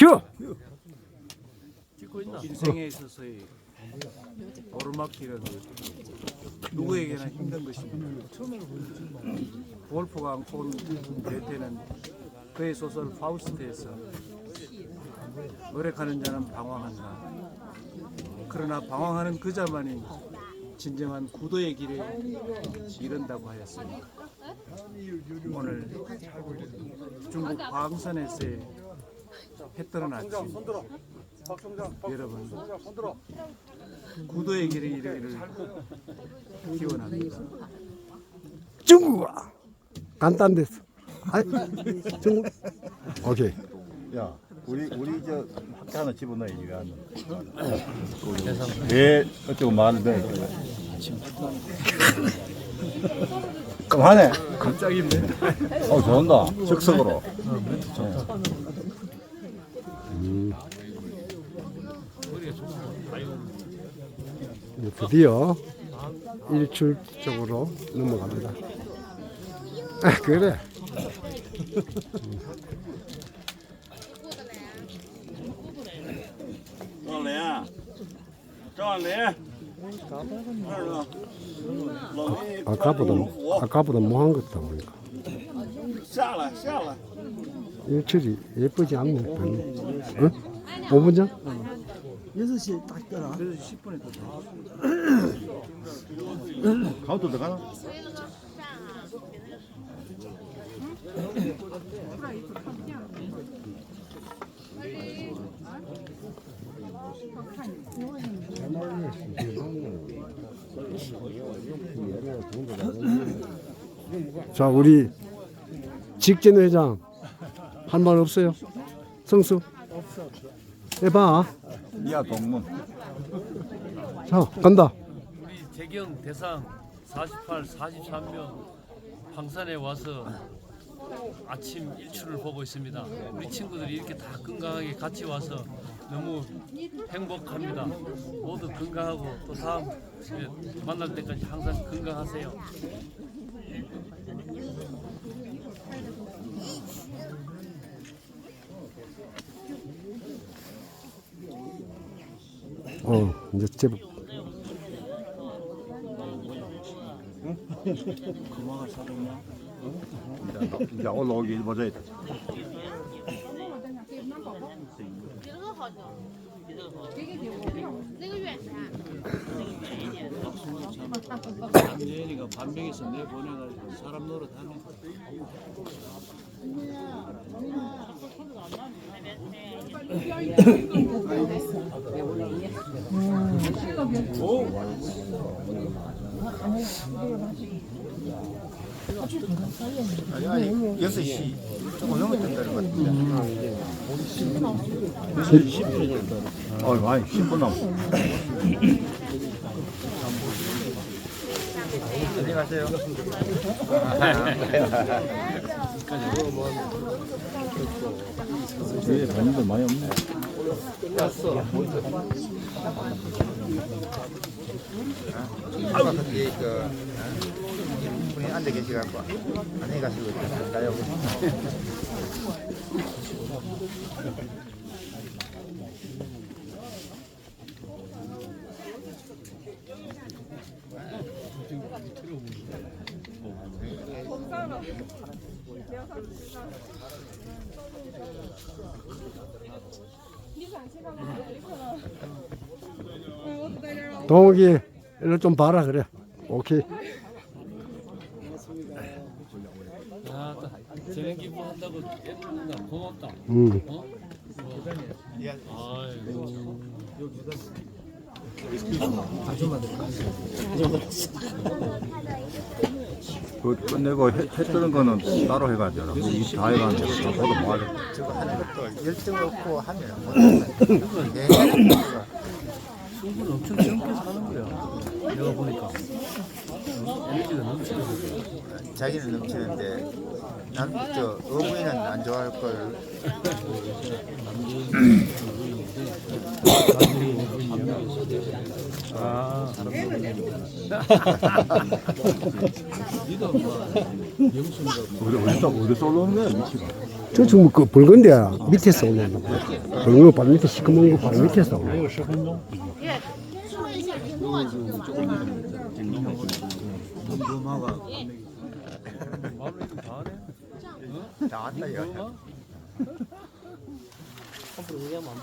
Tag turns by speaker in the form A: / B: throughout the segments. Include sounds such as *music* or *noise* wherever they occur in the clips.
A: 큐.
B: 인생에 있어서의 오르막길은 누구에게나 힘든 것입니다. 볼프가 안고 온 괴테는 그의 소설 파우스트에서 노력하는 자는 방황한다. 그러나 방황하는 그자만이 진정한 구도의 길에 이른다고 하였습니다. 오늘 중국 광산에서의 해 뜨는 아침 여러분 구도의 길에 이르기를 기원합니다.
A: 중국. 간단됐어. 아, 중국. 오케이.
C: 야, 우리 우리 저 학교 하나 집어넣어 이거. 왜 어쩌고 말을 해? 그럼 하네.
B: 갑자기인데.
C: 어, 좋은다. 즉석으로.
A: 이 제 드디어 일출 쪽으로 넘어갑니다. 아, 그래.
C: Lẻ.
A: 아까보다 아까보다 뭐한 것다 보니까. 일출이 예쁘지 않네. 응? 5분 전?
B: 6시 딱 떠라. 그래서 10분에 떴다.
C: 가도 들어가나?
A: 자, 우리 직전 회장 할말 없어요? 성수? 해봐.
C: 야, 동문.
A: 자, 간다.
D: 우리 재경 대상 48, 43명 방산에 와서 아침 일출을 보고 있습니다. 우리 친구들이 이렇게 다 건강하게 같이 와서 너무 행복합니다. 모두 건강하고 또 다음 에 만날 때까지 항상 건강하세요.
A: 어, 이제 제법.
C: 이제 올라오기 일보자
B: 있다. 내니까 반명에서 내 보내가지고 사람
C: 노릇하는 거. 아니, 6시 조금 넘었던 갔다. 6시 10분. 어, 아니, 10분 넘었어. 안녕하세요. 뒤에 반인들 많이 없네.
E: 여기 그 어? 분이 앉아 계시갖고 안에 가시고 있다요.
A: 동욱이 일로 좀 봐라 그래. 오케이.
D: 아, 저녁 기부 한다고 애들나 고맙다.
A: 음.
D: 어? 아이고.
C: 그 끝내고 해, 해 뜨는 거는 따로 해가지고 이다 해가지고 다 보도 뭐하래
E: 저거 하는 것도 열정 없고 하면 못 네.
D: 수분 엄청 젊게 사는 거야. 내가 보니까. 에너지가 넘치는 거야.
E: 자기는 넘치는데 난저 어부인은 안 좋아할 걸. *clears throat* *clears throat*
D: 아,
C: 어디 어디 어디 쏠러오는 거야 미치고
A: 저 지금 그 붉은 데 밑에서 올라온다. 붉은 거 바로 밑에 시커먼 거 바로 밑에서 올라.
E: 다 왔다 이거.
B: 한번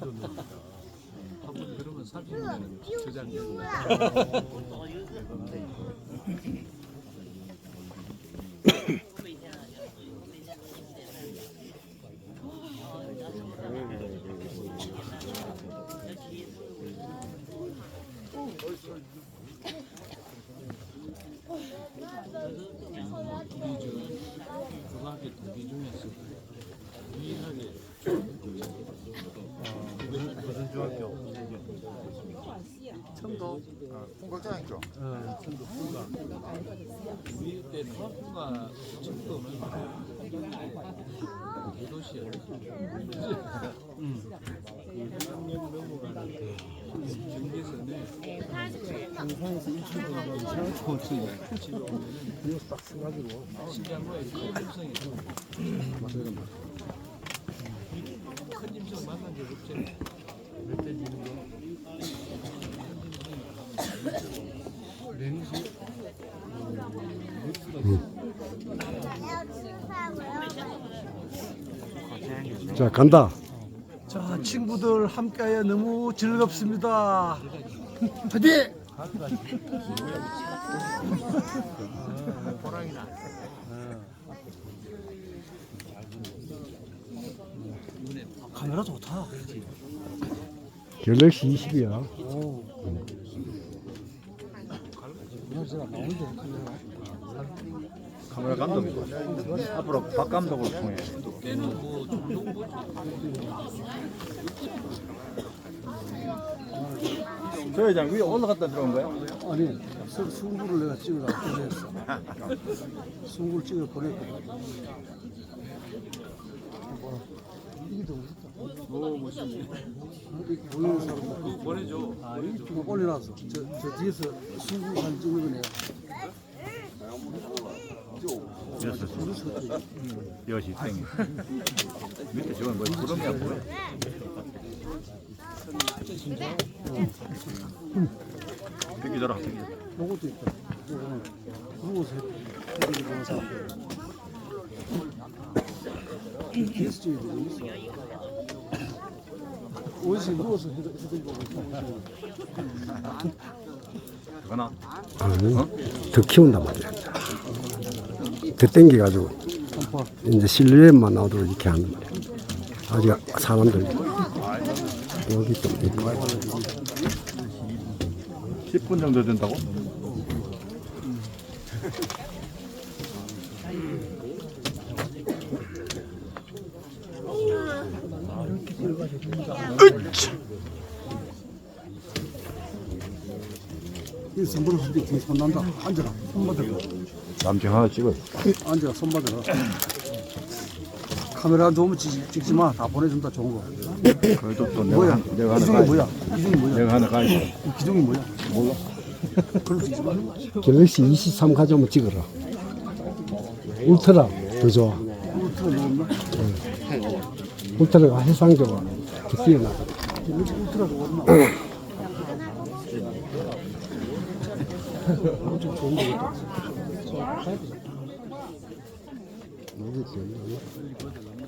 B: 그러 면 30년 저장되고 고등학교
E: 풍각장학교.
B: 우리 때 통합부가 정도는 대도시였어. 학년 넘어가는데 경계선에 강산에서 1층으로 가면 생각보다 집에 오면은 딱 써가지고 시장로에 큰 짐승이 큰 짐승 만난 적 없잖아. 멧돼 지는 거.
D: 맹수
A: 자, 간다.
F: 자, 친구들 함께하여 너무 즐겁습니다. 화이팅! 카메라 좋다.
A: 14시 20이야.
C: 카메라 감독 앞으로 박 감독으로 통해. 저 회장 위에 올라갔다 들어온 거야?
F: 아니, 수- 승부를 내가 찍으라 보냈어. 승부를 찍어 보냈거든. 이게 더 멋있다.
B: 오 멋있네.
F: 이렇게 보이는 사람
B: 보내줘.
F: 아, 이 지금 올려놨어. 저, 저 뒤에서 승부 사진 찍는 거 내가.
C: 여섯 여시 땡이. 밑에 저건 뭐 구름이야 뭐야? 저라 비기.
F: 요것도 있다. 요거는 누워서 해드리 보는 사람들. 찍어야 되고 있어. 어디서 누워서 해드- 해드리고.
C: 그거나
A: 아니, 더 키운단 말이야. 더 땡겨가지고 이제 실루엣만 나오도록 이렇게 하는 말이야. 아직 사람들 여기 좀 있고
C: 10분 정도 된다고?
F: 이 선물을 할때 뒤에 손 난다. 앉아라. 손 받아라.
C: 남편 하나 찍어.
F: 앉아라. 손 받아라. 카메라 너무 찍, 찍지 마. 다 보내준다. 좋은 거.
C: 그래도 또 내가
F: 뭐야?
C: 한- 내가 하나
F: 기종이
C: 가야지.
F: 뭐야? 기종이 뭐야?
C: 내가 하나 가야지.
F: 이 기종이 뭐야? 몰라. 그걸 찍지 마.
A: 갤럭시 23 가져오면 찍어라. 울트라 더 좋아.
F: 울트라 누웠나?
A: 울트라가 해상도가 더 뛰어나.
F: 울트라가 없나? *clears throat* 엄청 좋은 거 같다.
A: 모르겠어요.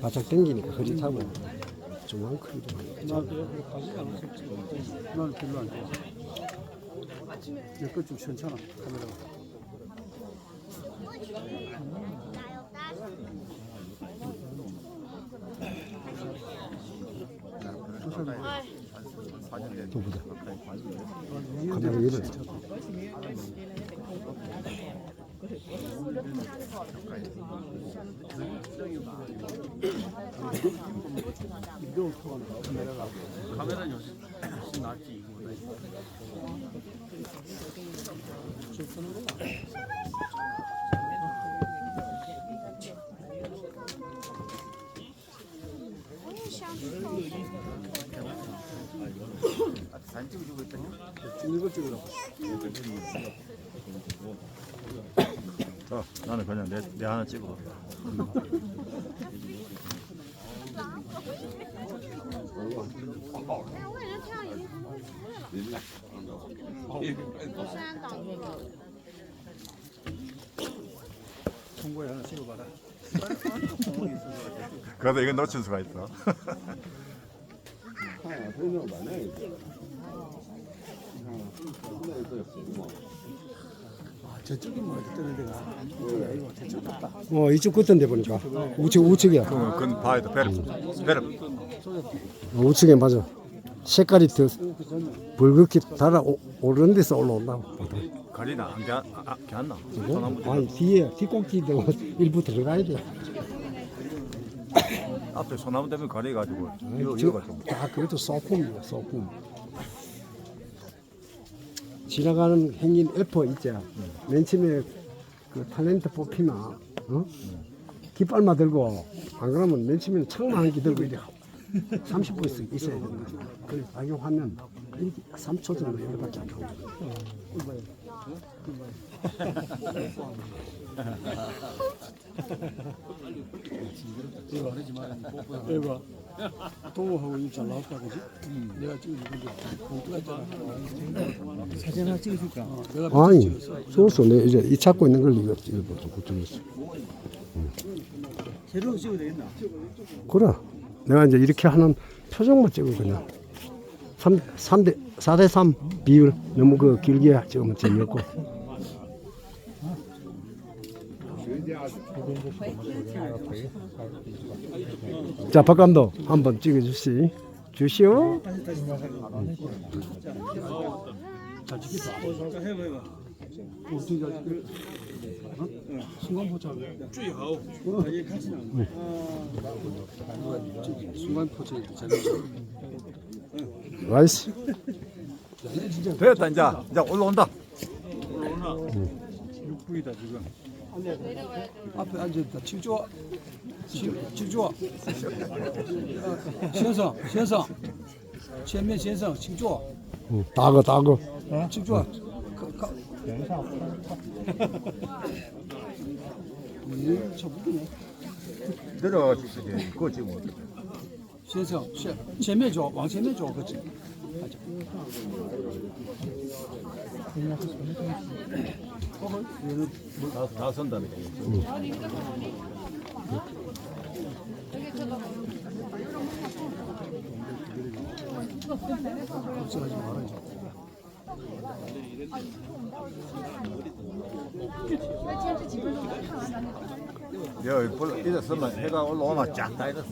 A: 바짝 당기니까 흐릿하고 중앙 크기도
F: 난 별로 안 좋아. 내거좀 시원찮아. 카메라가.
A: 또 보자. 카메라 위를
D: 카메라 요새 훨씬 낫지 이거보다.
E: 사진 찍어주고 있더니
F: 찍는 걸 찍으라고.
C: 자, 나는 그냥 내, 내 하나 찍어.
F: 통고에 하나 찍어봐라.
C: 그래도 이건 놓칠 수가 있어. *laughs* *laughs*
F: 아, 저쪽이 뭐 어떤 데가 이쪽이 아니고 저쪽 같다.
A: 어 이쪽 끝던데 보니까 우측 우측이야.
C: 그, 그건 봐야 돼. 배를. 배를.
A: 어, 우측에 맞아. 색깔이 더 붉게 달아 오- 오르는 데서 올라온다고. 보통.
C: 가리나 안 가, 아, 괜나?
A: 그리고
C: 소나무
A: 아니 뒤에 뒷꼭지도 *laughs* 일부 들어가야 돼.
C: 앞에 소나무 때문에 가려가지고 이거
A: 저-
C: 이거가 좀.
A: 아 그것도 소품이야 소품. 지나가는 행인 F 있자. 맨 처음에 그 탤런트 뽑히면 어? 깃발만 들고 안 그러면 맨 처음에는 창만 한개 들고 이래 30분 있, 있어야 된다. 그래 작용하면 이렇게 3초 정도 여기밖에 안 나오고.
F: 이봐. 동호하고 이거 잘 나왔다 그지? 내가 찍어준 건데 봉투가 있잖아. 사진 하나 찍어줄까? 어, 내가
A: 아니. 소스 내 이제 이 찾고 있는 걸 이거 이거 그쪽에서.
F: 새로 찍어야 되겠나?
A: 그래. 내가 이제 이렇게 하는 표정만 찍어 그냥. 3, 3대 4대 3 비율 너무 그 길게 찍으면 재미없고. 자, 박 감독 한번 찍어 주시. 주시오. 나이스.
C: 됐다 이제 이제 올라온다.
F: 6분이다 지금. 앞에 앉아있다. 지조, 지조, 신성, 신성, 전면 신성, 지조,
A: 응, 다거 다거.
F: 지조,
C: 내려가 주시지. 그거 지금 어떻게?
F: 신성, 전면 줘, 왕 전면 줘, 그지? 렇지.
C: 다, 다 선다네.
F: 걱정하지
C: 불 이제 쓰면 해가 올라오면 쫙다 이랬어.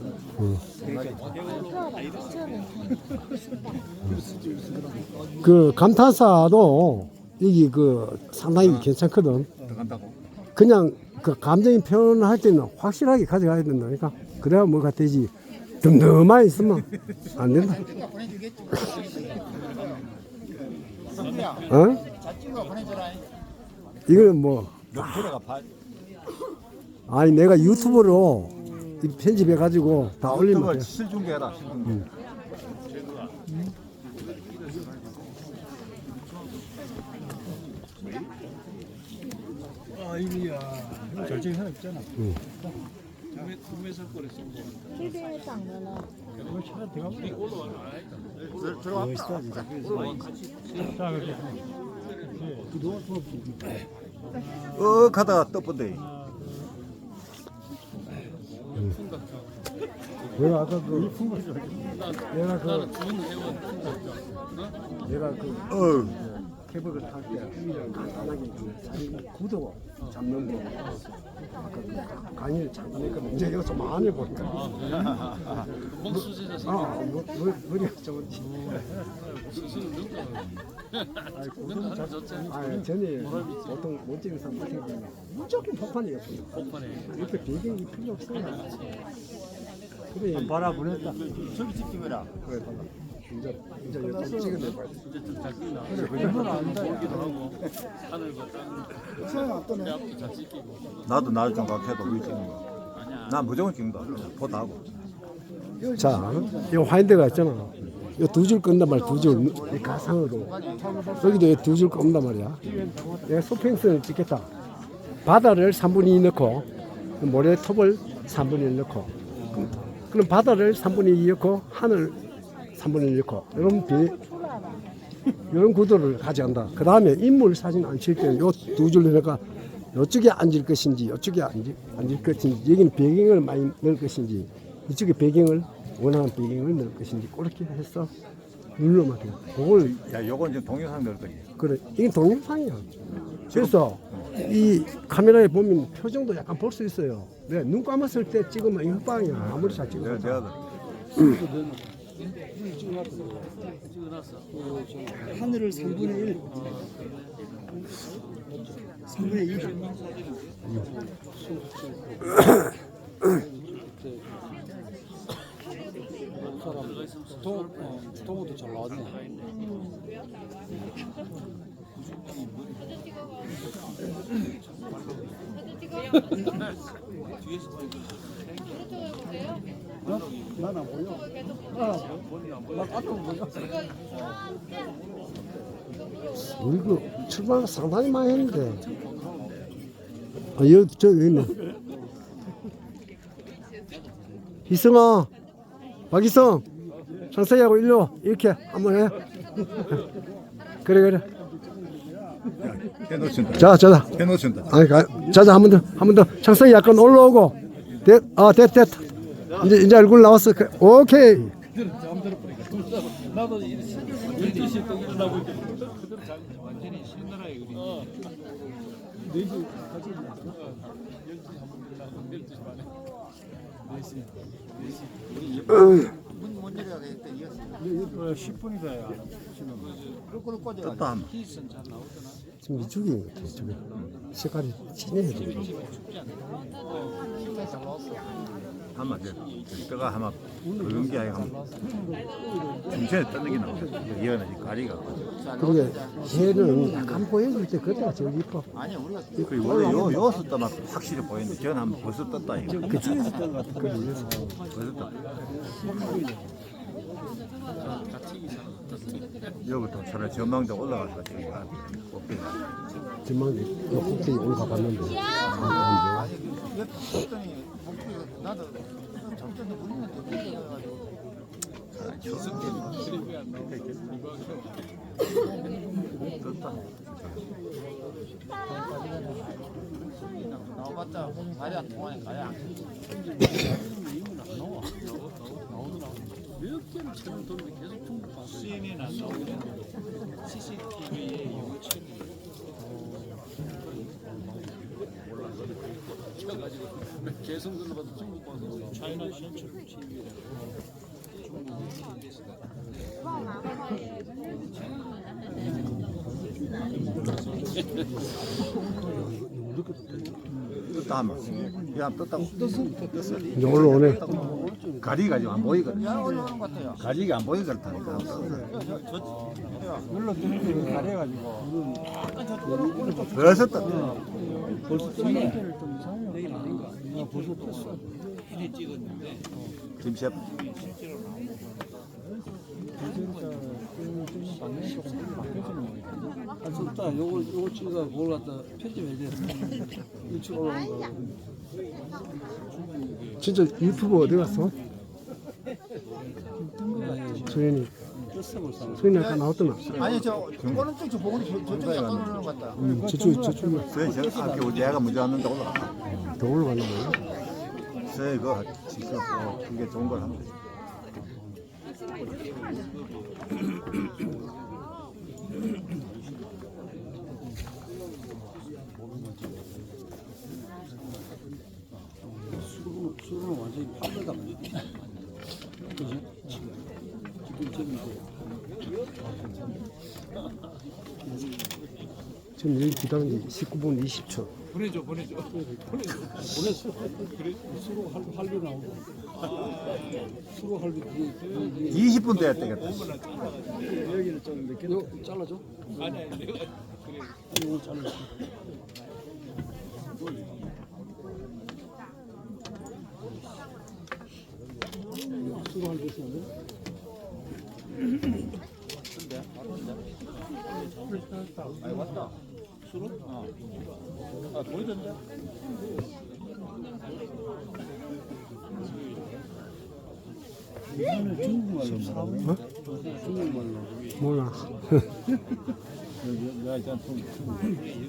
A: 그 감탄사도 여기 그 상당히 괜찮거든.
C: 들어간다고.
A: 그냥 그 감정의 표현을 할 때는 확실하게 가져가야 된다니까. 그래야 뭐가 되지. 듬듬만 있으면 안 된다. 어? 이거는 뭐
C: 봐.
A: 아니 내가 유튜브로 이 편집해 가지고 다 올리면 돼.
C: 실중계해라. 실중계.
F: 아이비야. 절제한 사람 있잖아.
C: 어 가다. 떠본데.
A: 내가 아까 그 내가 그 내가 그
C: 어.
A: 케이블을 탈때 간단하게 그 사진 구도 잡는 거 아까 그 강의를 잠깐 했거든. 이제 좀 많이 보니까.
D: 멍수제자
A: 아, 뭐, 뭐, 머리가 좋은지.
D: 능가 하나 줬잖아.
A: 아, 전에 보통 못 찍는 사람 같은 경우는 무조건 폭판이거든요.
D: 복판에.
A: 이렇게 배경이 필요 없어요. 그래,
C: 봐라 보냈다. 저기 찍기라.
A: 그래, 봐라. 이제, 이제 이거 찍어내 봐야 돼.
D: 이제 좀잘 찍나. 보기도 하고 하늘과 땅. 내 앞도 잘 찍히고.
C: 나도 나를 좀 각해도 우리 찍는 거. 나 무조건 찍는다. 보다 하고.
A: 자, 이 화인대가 있잖아. 이 두줄 끈단 말이야, 두 줄. 이 가상으로. 여기도 두줄 끈단 말이야. 내가 소팽선을 찍겠다. 바다를 3분의 2 넣고 모래 톱을 3분의 1 넣고 그럼 바다를 3분의 2 넣고 하늘 3분의 1 넣고 이런 비 이런 구도를 가져간다. 그 다음에 인물 사진 안 칠 때는 요두 줄로 내가 이쪽에 앉을 것인지 이쪽에 앉을, 앉을 것인지 여기는 배경을 많이 넣을 것인지 이쪽에 배경을 원하는 배경을 넣을 것인지 그렇게 해서 눌러면 돼요. 그걸
C: 야, 요건 지금 동영상 넣을 거지.
A: 그래 이게 동영상이야. 그래서 이 카메라에 보면 표정도 약간 볼 수 있어요. 네, 눈 감았을 때 찍으면 이 흑방이야. 아무리 잘
C: 내가, *laughs* 내가
F: 하늘을 3분의 1 3분의 2 사람 동, 어, 동호도 잘 나왔네 나나 보 여나 깜짝 보여
A: 우리 그 출발 상당히 많이 했는데. 아, 여기, 저, 여기 있네. 희성아, 박희성, 장사하고 일로 이렇게 한번 해. *laughs* 그래, 그래.
C: 해놓친다.
A: 자, 자자.
C: 해놓친다.
A: 아니, 가, 자자, 한 번 더, 한 번 더. 장사이 약간 올라오고. 됐, 아, 됐, 됐. 이제, 이제 얼굴 나왔어. 그, 오케이.
D: 나도 12시에 또 일어나고 이렇게 그대로 자 완전히 쉬는 나라에 우리. 어. 4시 같이 일어났어? 어. 12시 한번 일어나고 12시 반에. 4시. 4시.
E: 문못 내려가게 했더니 이었어
F: 10분이 돼야
E: 그걸 꽂아
C: 떴다 하면.
A: 지금 이쪽이 저기. 색깔이 진해야 돼.
C: 하면 돼. 뼈가 하면 그런 게 아니라 중간에 뜨는 게 나오거든. 이거는 가리가.
A: 그러게, 얘는 약간 보여줄 때 그때가 제일 이뻐.
E: 아니야 우리가
C: 그 원래 요 요서 떠만 확실히 보이는데 저는 한번 벌써 떴다 이거.
F: 그쪽에서 뜬것 같아
C: 벌써 떴다. 여기부터 차라리 전망대 올라가서 저기 꼭대기.
A: 전망대, 요 꼭대기 올라가 봤는데. 아,
E: 이거 했더니 목소리가 나도 점점 물리는 데 물려가지고 나와봤자 말이 안 통하니까 가야
D: 몇 개를 채널 돌는데 계속 봤어. CNN 안 나오는데 CCTV에 이거 채널. 가지고 계속 눌러봐도 중국 봐서 차이나 센츄럴 TV에
C: 떴다 하면. 그냥 떴다고.
A: 이제 올라오네.
C: 가리가 지금 안 보이거든. 가리가 안 보이거든.
F: 눌러 게 가려가지고
C: 벌써 떴다.
F: 벌써 떴네 나 벌써 떴어
C: 김 셰프.
F: 아 좋다 요거 요거 찍어서 그걸 갖다 편집해야 돼 유튜브 올라온 거
A: 진짜 유튜브 어디 갔어? 소연이. 소연이 아까 나왔더나.
E: 아니 저 오른쪽 저 보고 저- 저쪽에 약간 오르는 것 같다
A: 음, 저쪽, 저쪽,
C: 저, 저 앞에 우리 애가 먼저 왔는데 올라가.
A: 더 올라가는 거야?
C: 저 이거 지금 어, 그게 좋은 걸 하면 돼.
F: 완전히 보니 그지 지금 지금
A: 지금 여기 기다린 지 19분 20초.
B: 보내줘 보내줘. 보내줘.
F: 보냈어. 그래 수로 할 할비 나오고 수로 할비 그게 그게
C: 20분 돼야 되겠다.
F: 여기는 좀 늦게 요 잘라줘.
B: 아니 아니 내가 그래.
F: 이거 잘라줘. 수로 할비 돼?
E: 아니 왔다
C: 아 보이던데?
F: 이거는 중국말로 뭐라고? 중국말로.
A: 몰라.
C: 내가 일단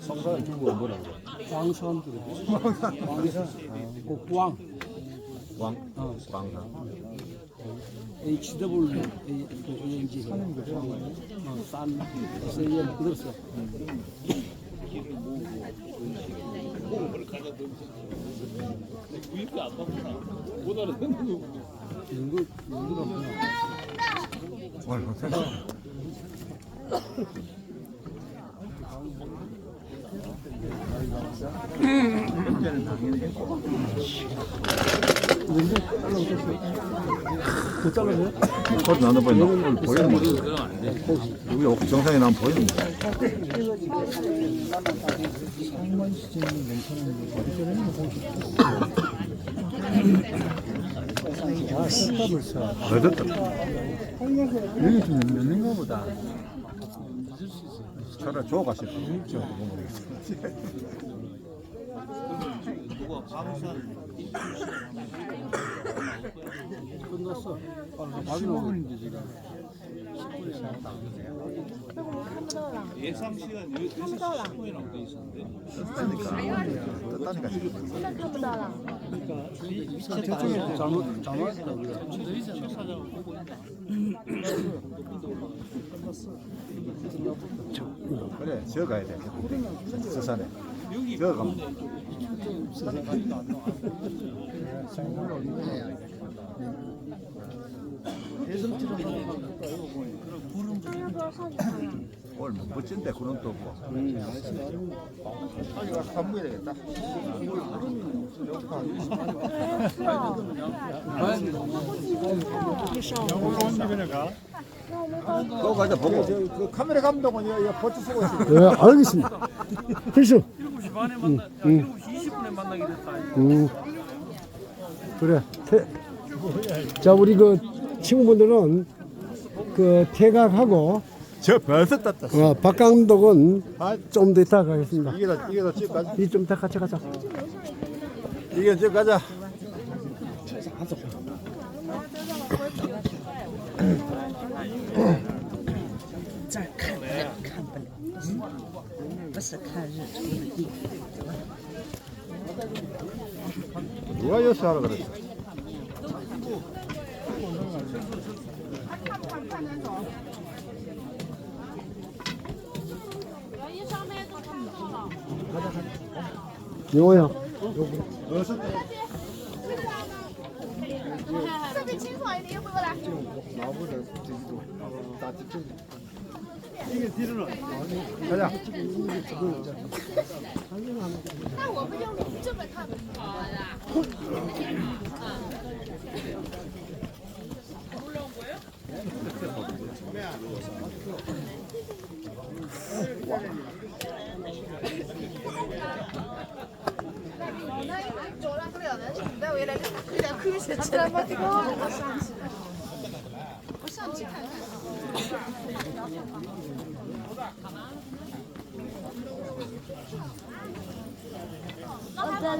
C: 성사는 중국어 뭐라고?
F: 광산. 그 광.
C: 왕?
F: 어.
C: 왕사
F: HW 그 ANG. 사는 거 어, 산. SAM 그대로 써.
B: 위가 안 바꾸나 못 알아듣는 거
F: 이런 거 그냥.
C: 오늘 생
F: 그 잘라서요?
C: 그것도 나도 보여 오늘 보이는 거 여기 정상에 나면 보이는 거
F: 아, 색깔을 써.
C: 어졌다
F: 여기 좀 넣는가 보다.
C: 차라리 그거 모르겠어 *laughs* *laughs*
F: 끝났어. 밥이먹었는데 지금.
B: 예상 시간 6시 10분에 나온 게 있었는데
C: 떴다니까 떴다니까
F: 저쪽에 잘못 잘못했다 우리가.
C: 그래 지어가야 돼 서산에 저 가면 오늘 뭐 멋진데 그런 또 없고
E: 빨리 가서 밥 먹어야 되겠다.
C: 또 가자 보고
E: 그 카메라 감독은 이거 버츠 쓰고 있어.
A: 예, 알겠습니다. 필수.
D: 7시 반에 만나, 야, 7시 20분에 만나기로 했다.
A: 음. 그래. 태, 자, 우리 그 친구분들은 그 퇴각하고
C: 저 벌써 떴다
A: 어, 박 감독은 좀더 이따 가겠습니다.
C: 이게 더 이게 더집 가자
A: 이 좀 이따 같이 가자.
C: 이게 집 가자
G: 是看日出的地方。
C: 我又下了个的。
A: 有呀，有。
H: 设备清爽一点，回不来。我，拿不着自己做，拿不着打。 가자. Gracias. 我的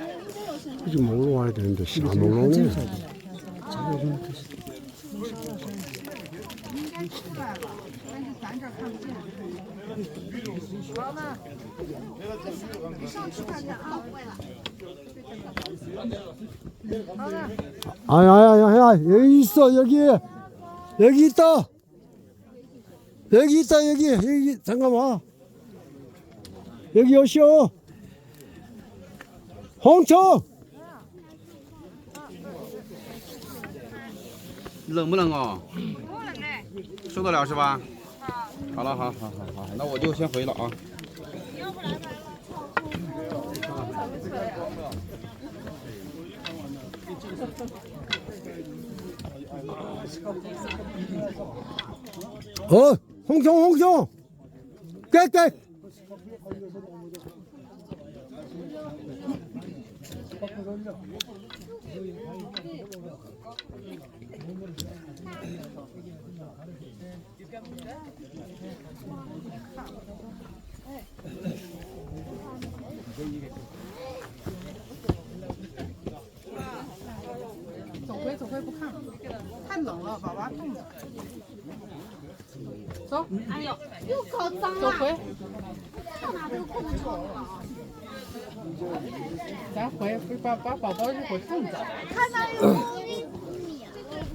A: 그지 먹으러 와야 되는데 씨, 안 올라오네. 아야야야 여기 있어 여기. 여기 있다. 여기 있다 여기. 여기 잠깐만. 여기 오시오. 홍청
I: 冷不冷哦？不冷嘞，受得了是吧？好，好了，好好好好，那我就先回了啊。
A: 好，红熊红熊，给给。
H: 走回，走回，不看了，太冷了，宝宝冻着。”走，
J: 哎呦，又搞脏了，
H: 走回，
J: 上哪都裤子臭了。
H: 咱回，不把把宝宝一会儿冻着，
J: 看那有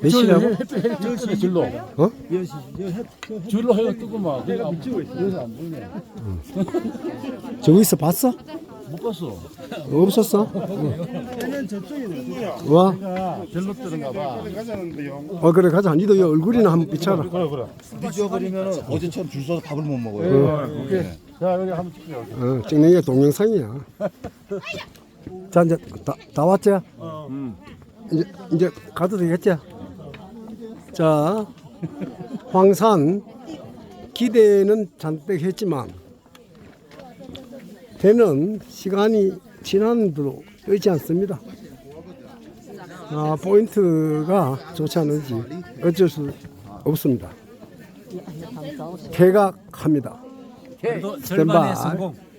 A: 몇 시냐고?
B: 햇빛 햇빛 뜨네 줄로.
A: 어?
F: 10시. 저 해, 저 해.
B: 줄로 해가 뜨고만. 내가 안 찍고 있어. 그래서 안 보이네.
A: 저기서 봤어?
B: 못 봤어.
A: 없었어?
F: 얘는 저쪽이네.
A: 와,
B: 내가 절로 뜨는가 봐.
A: 어, 그래, 가자. 니도 이 얼굴이나 한번 비춰라.
B: 그래 그래.
C: 빚어버리면 어제처럼 줄 서서 밥을 못 먹어요.
B: 오케이. 자 여기 한번 찍자.
A: 어, 찍는 게 동영상이야. 자, 이제 다, 다 왔지?
B: 음.
A: 이제, 이제 가도 되겠지? 자, 황산 기대는 잔뜩 했지만 되는 시간이 지난 대로 있지 않습니다. 아, 포인트가 좋지 않은지 어쩔 수 없습니다. 개각합니다.
K: 절반의
A: 스탠바이.
K: 성공.